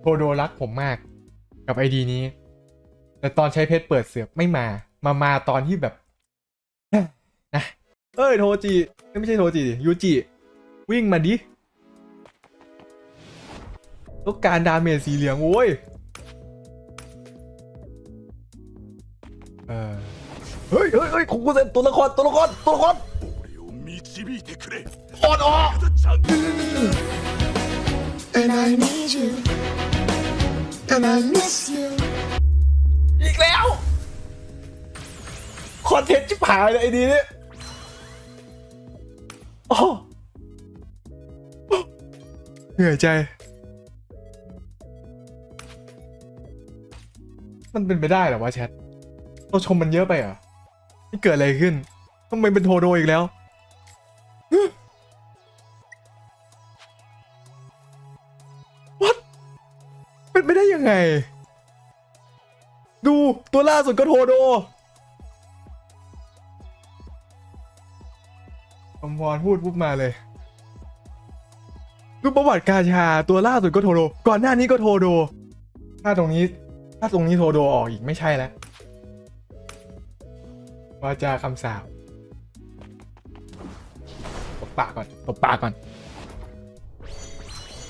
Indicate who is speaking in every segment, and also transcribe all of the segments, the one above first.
Speaker 1: โทโดรักผมมากกับไอดีนี้ แต่ตอนใช้เพชรเปิดเสือกไม่มา มามาตอนที่แบบนะเอ้ยโทจิไม่ใช่โทจิยูจิวิ่งมาดิต้องการดาเมจสีเหลืองโว้ยเฮ้ยเฮ้ยเฮ้ยคุณกุเซนตัวละครตัวละครตัวละครออนออก
Speaker 2: And I need you. And I miss you.
Speaker 1: อีกแล้วคอนเทนต์ชิบหายเลยไอ้ดีเนี่ยโอ้เหนื่อยใจ มันเป็นไปได้เหรอวะแชทเราชมมันเยอะไปเหรอนี่เกิดอะไรขึ้นทำไมเป็นโทโดอีกแล้ว เป็นไปได้ยังไง ดูตัวล่าสุดก็โทโดคำพรพูดปุ๊บมาเลยดูประวัติกาชาตัวล่าสุดก็โทโด ก่อนหน้านี้ก็โทโด ถ้าตรงนี้ ถ้าตรงนี้โทโดออกอีกไม่ใช่แล้ววาจาคำสาปตบปากก่อนตบปากก่อน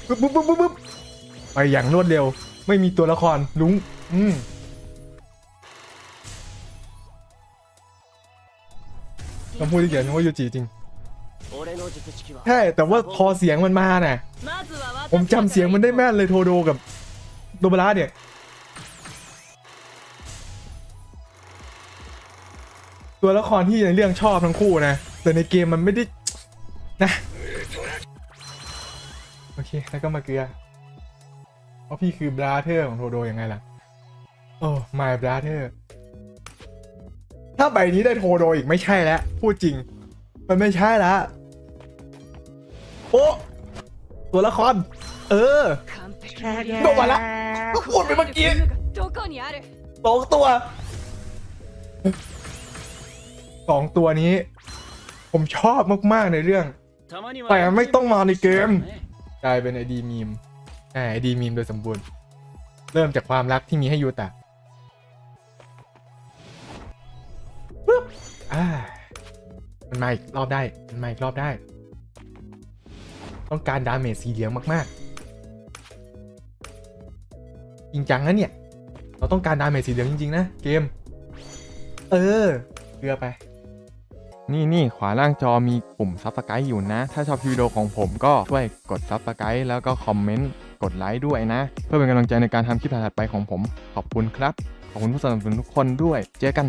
Speaker 1: ปุ๊บปุ๊บปุ๊บปุ๊บปุ๊บไปอย่างรวดเร็ว ไม่มีตัวละครลุงอืมคำพูดที่เขียนว่ายูจิจริงใช่แต่ว่าพอเสียงมันมาน่ะ ผมจำเสียงมันได้แม่นเลยโทโดกับโดบาระเนี่ย ตัวละครที่ในเรื่องชอบทั้งคู่นะ แต่ในเกมมันไม่ได้นะ โอเค แล้วก็มาเกลือ เพราะพี่คือบราเธอร์ของโทโดยังไงล่ะ โอ้ไม่บราเธอถ้าใบนี้ได้โทโดอีกไม่ใช่แล้ว พูดจริง มันไม่ใช่ละโอ้ตัวละคร เออจบนมาละก็พูดไปเมื่อกี้สองตัวสองตัวนี้ ผมชอบมาก ๆ ในเรื่อง แต่ไม่ต้องมาในเกม กลายเป็นไอดีมีม ช่ดีมีมโดยสมบูรณ์ เริ่มจากความรักที่มีให้ยูตะปึ๊บอ่ามันมาอีกรอบได้ มันมาอีกรอบได้ ต้องการดาเมจสีเหลืองมากๆ จริงจังนะเนี่ย เราต้องการดาเมจสีเหลืองจริงๆนะเกม เออเกลือไป
Speaker 3: นี่นี่ขวาล่างจอมีปุ่มซับสไ r i b e อยู่นะ ถ้าชอบคลิปวิดีโอของผมก็ช่วยกดซับสไ r i b e แล้วก็คอมเมนต์ กดไลค์ด้วยนะ เพื่อเป็นกำลังใจในการทำคลิปถัดๆไปของผม ขอบคุณครับ ขอบคุณผู้สนับสนุนทุกคนด้วย เจอกัน